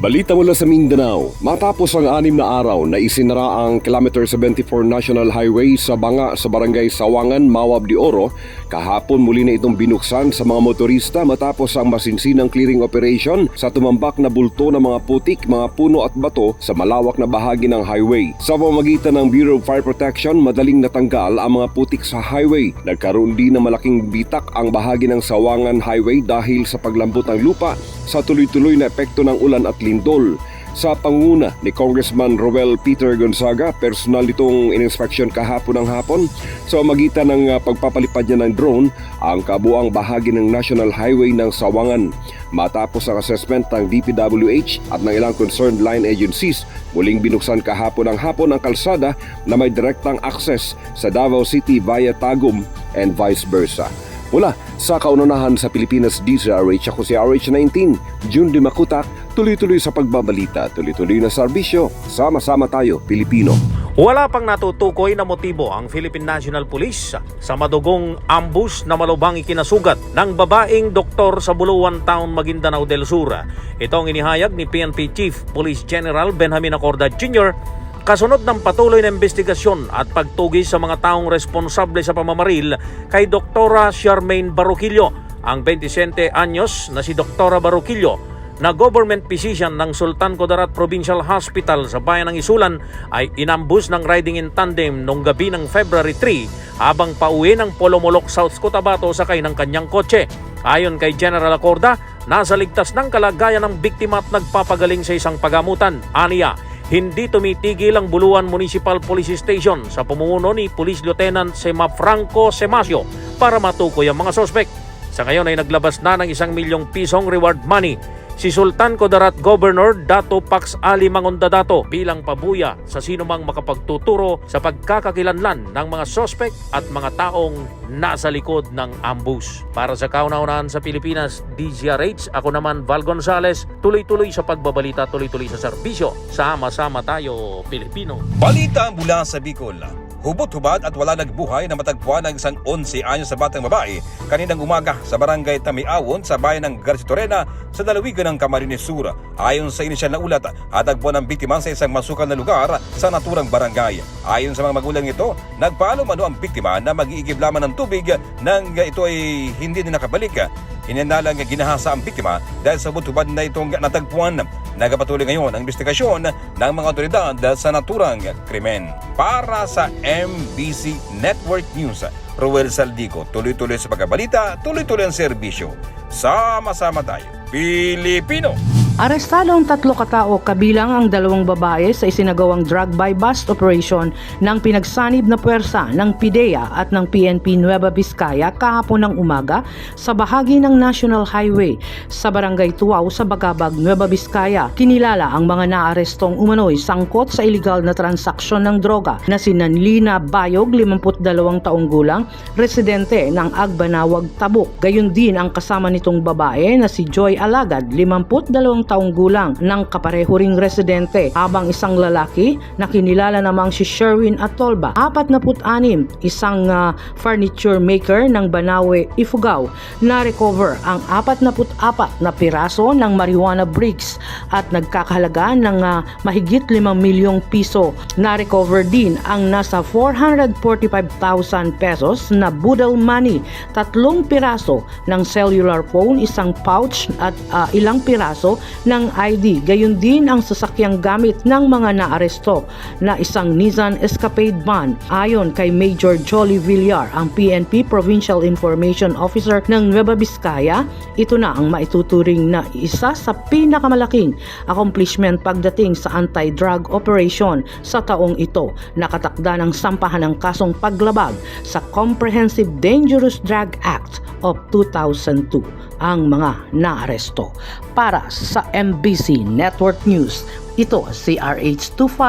Balita mula sa Mindanao, matapos ang anim na araw na isinara ang Kilometer 74 National Highway sa Banga sa Barangay Sawangan, Mawab de Oro, kahapon muli na itong binuksan sa mga motorista matapos ang masinsinang clearing operation sa tumambak na bulto ng mga putik, mga puno at bato sa malawak na bahagi ng highway. Sa pamamagitan ng Bureau of Fire Protection, madaling natanggal ang mga putik sa highway. Nagkaroon din ng malaking bitak ang bahagi ng Sawangan Highway dahil sa paglambot ng lupa sa tuloy-tuloy na epekto ng ulan at lindol. Sa panguna ni Congressman Roel Peter Gonzaga, personal itong ininspeksyon kahapon ng hapon sa magitan ng uh, pagpapalipad niya ng drone ang kabuang bahagi ng National Highway ng Sawangan. Matapos ang assessment ng DPWH at ng ilang concerned line agencies, muling binuksan kahapon ng hapon ang kalsada na may direktang access sa Davao City via Tagum and vice versa. Mula sa kaunahan sa Pilipinas DZRH ako si RH19, June Di Makutak, tuloy-tuloy sa pagbabalita, tuloy-tuloy na serbisyo, sama-sama tayo, Pilipino. Wala pang natutukoy na motibo ang Philippine National Police sa madugong ambush na malubhang ikinasugat ng babaeng doktor sa Buluan Town, Maguindanao del Sur. Ito ang inihayag ni PNP Chief Police General Benjamin Acorda Jr. kasunod ng patuloy na investigasyon at pagtugis sa mga taong responsable sa pamamaril kay Doktora Charmaine Baroquillo, ang 27 anyos na si Doktora Baroquillo na government physician ng Sultan Kudarat Provincial Hospital sa bayan ng Isulan ay inambus ng riding in tandem noong gabi ng February 3 habang pauwi ng Polomolok, South Cotabato sakay ng kanyang kotse. Ayon kay General Acorda, nasa ligtas ng kalagayan ng biktima at nagpapagaling sa isang pagamutan. Aniya, hindi tumitigil ang Buluan Municipal Police Station sa pamumuno ni Police Lieutenant Sema Franco Semasio para matukoy ang mga sospek. Sa ngayon ay naglabas na ng isang milyong pisong reward money si Sultan Kudarat Governor Dato Pax Ali Mangondadato bilang pabuya sa sinumang makapagtuturo sa pagkakakilanlan ng mga sospek at mga taong nasa likod ng ambush. Para sa kauna-unahan sa Pilipinas, DZRH, ako naman Val Gonzales, tuloy-tuloy sa pagbabalita, tuloy-tuloy sa serbisyo. Sama-sama tayo, Pilipino. Balita mula sa Bicol. Hubot-hubad at wala nagbuhay na matagpuan ng isang 11 anyos sa batang babae kaninang umaga sa barangay Tamiawon sa bayan ng Garcitorena sa dalawigan ng Camarines Sur. Ayon sa inisyal na ulat, atagpuan ang biktima sa isang masukal na lugar sa naturang barangay. Ayon sa mga magulang ito, nagpaalam ano ang biktima na mag-iigib lamang ng tubig nang ito ay hindi na nakabalik. Inanalang ginahasa ang biktima dahil sa hubot-hubad na itong natagpuan. Nagapatuloy ngayon ang investigasyon ng mga otoridad sa naturang krimen. Para sa MBC Network News, Ruel Saldico, tuloy-tuloy sa pagkabalita, tuloy-tuloy ang serbisyo. Sama-sama tayo, Pilipino! Arestado ang tatlo katao kabilang ang dalawang babae sa isinagawang drug by bust operation ng pinagsanib na puwersa ng PIDEA at ng PNP Nueva Vizcaya kahapon ng umaga sa bahagi ng National Highway sa Barangay Tuaw sa Bagabag, Nueva Vizcaya. Kinilala ang mga naarestong umano'y sangkot sa illegal na transaksyon ng droga na si Nanlina Bayog, 52 taong gulang, residente ng Agbanawag, Tabuk. Gayon din ang kasama nitong babae na si Joy Alagad, 52 taong gulang ng kapareho ring residente habang isang lalaki na kinilala namang si Sherwin Atolba. 46 isang ah, furniture maker ng Banawe, Ifugao na recover ang 44 na piraso ng marijuana bricks at nagkakahalaga ng ah, mahigit 5 milyong piso. Na recover din ang nasa 445,000 pesos na budal money tatlong piraso ng cellular phone isang pouch at ah, ilang piraso ng ID. Gayon din ang sasakyang gamit ng mga naaresto na isang Nissan Escapade van. Ayon kay Major Jolly Villar, ang PNP Provincial Information Officer ng Nueva Vizcaya, ito na ang maituturing na isa sa pinakamalaking accomplishment pagdating sa anti-drug operation sa taong ito. Nakatakda ng sampahan ng kasong paglabag sa Comprehensive Dangerous Drug Act of 2002 ang mga naaresto. Para sa MBC Network News, ito si RH25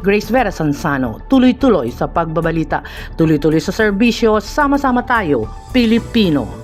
Grace Vera Sansano. Tuloy-tuloy sa pagbabalita, tuloy-tuloy sa serbisyo, sama-sama tayo, Pilipino.